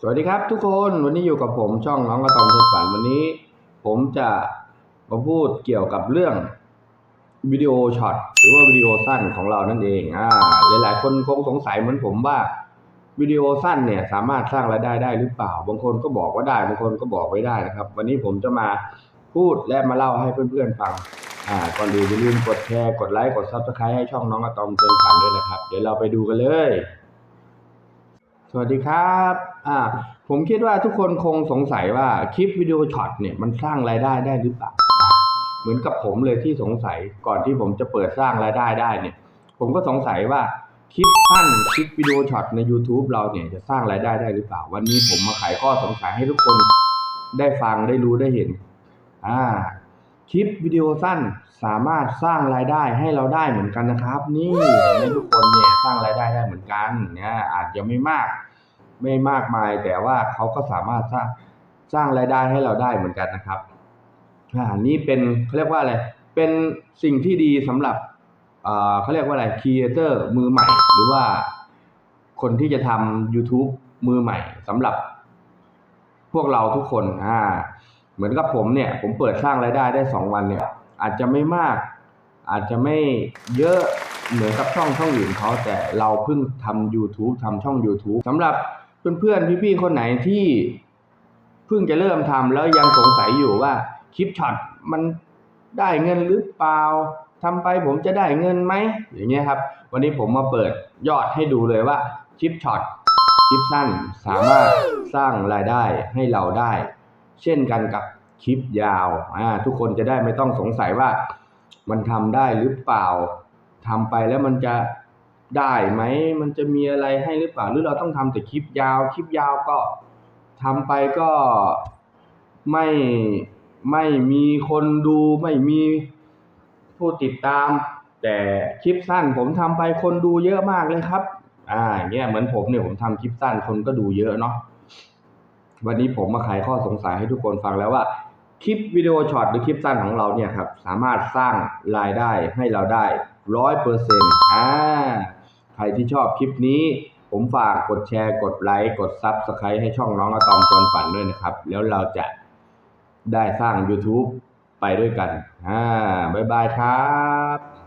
สวัสดีครับทุกคนวันนี้อยู่กับผมช่องน้องกระตอมชนฝันวันนี้ ผมจะมาพูดเกี่ยวกับเรื่องวิดีโอช็อตหรือว่าวิดีโอสั้นของเรานั่นเองอ่าหลายๆ คนคงสงสัยเหมือนผมว่าวิดีโอสั้นเนี่ยสามารถสร้างรายได้ได้หรือเปล่า บางคนก็บอกว่าได้บางคนก็บอกไม่ได้นะครับ วันนี้ผมจะมาพูดและมาเล่าให้เพื่อนๆฟังอ่าก่อนอื่นอย่าลืมกดแชร์กดไลค์กดซับสไครต์ให้ช่องน้องอะตอมเตือนฝันด้วยนะครับ เดี๋ยวเราไปดูกันเลย วัสดีครับอ่าผมคิดว่าทุกคนคงสงสัยว่าคลิปวิดีโอช็อตเนี่ยมันสร้างรายได้ได้หรือเปล่าเหมือนกับผมเลยที่สงสัยก่อนที่ผมจะเปิดสร้างรายได้ได้เนี่ย ผมก็สงสัยว่าคลิปสั้นคลิปวิดีโอช็อตใน YouTube เราเนี่ยจะสร้างรายได้ได้หรือเปล่า วันนี้ผมมาไขข้อสงสัยให้ทุกคนได้ฟังได้รู้ได้เห็นอ่าคลิปวิดีโอสั้นสามารถสร้างรายได้ให้เราได้เหมือนกันนะครับ นี่ให้ทุกคนเนี่ยสร้างรายได้ได้เหมือนกันเนี่ยอาจจะไม่มาก ไม่มากมาย แต่ว่าเขาก็สามารถสร้างสร้างรายได้ให้เราได้เหมือนกันนะครับอ่านี่เป็นเขาเรียกว่าอะไร เป็นสิ่งที่ดีสำหรับอ่าเขาเรียกว่าอะไรครีเอเตอร์มือใหม่ หรือว่าคนที่จะทำ YouTube มือใหม่สำหรับพวกเราทุกคนอ่าเหมือนกับผมเนี่ย ผมเปิดสร้างรายได้ได้สองวันเนี่ย อาจจะไม่มาก อาจจะไม่เยอะเหมือนกับช่องช่องอื่นเขาแต่เราเพิ่งทำ YouTube ทำช่อง YouTube สำหรับ เพื่อนๆพี่ๆคนไหนที่เพิ่งจะเริ่มทำแล้วยังสงสัยอยู่ว่าคลิปช็อตมันได้เงินหรือเปล่าทำไปผมจะได้เงินไหมอย่างเงี้ยครับ วันนี้ผมมาเปิดยอดให้ดูเลยว่าคลิปช็อตคลิปสั้นสามารถสร้างรายได้ให้เราได้ เช่นกันกับคลิปยาวอ่าทุกคนจะได้ไม่ต้องสงสัยว่ามันทำได้หรือเปล่าทำไปแล้วมันจะ ได้ไหมมันจะมีอะไรให้หรือเปล่าหรือเราต้องทำแต่คลิปยาวคลิปยาวก็ทำไปก็ไม่ไม่มีคนดูไม่มีผู้ติดตาม แต่คลิปสั้นผมทำไปคนดูเยอะมากเลยครับ อ่าอย่างเงี้ยเหมือนผมเนี่ยผมทำคลิปสั้นคนก็ดูเยอะเนาะวันนี้ผมมาไขข้อสงสัยให้ทุกคนฟังแล้วว่าคลิปวิดีโอช็อตหรือคลิปสั้นของเราเนี่ยครับ สามารถสร้างรายได้ให้เราได้ร้อยเปอร์เซ็นต์อ่า ใครที่ชอบคลิปนี้ ผมฝากกดแชร์ กดไลค์ กดซับสไครต์ให้ช่องน้องอะตอมชวนฝันด้วยนะครับ แล้วเราจะได้สร้าง YouTube ไปด้วยกันอ่าบ๊ายบายครับ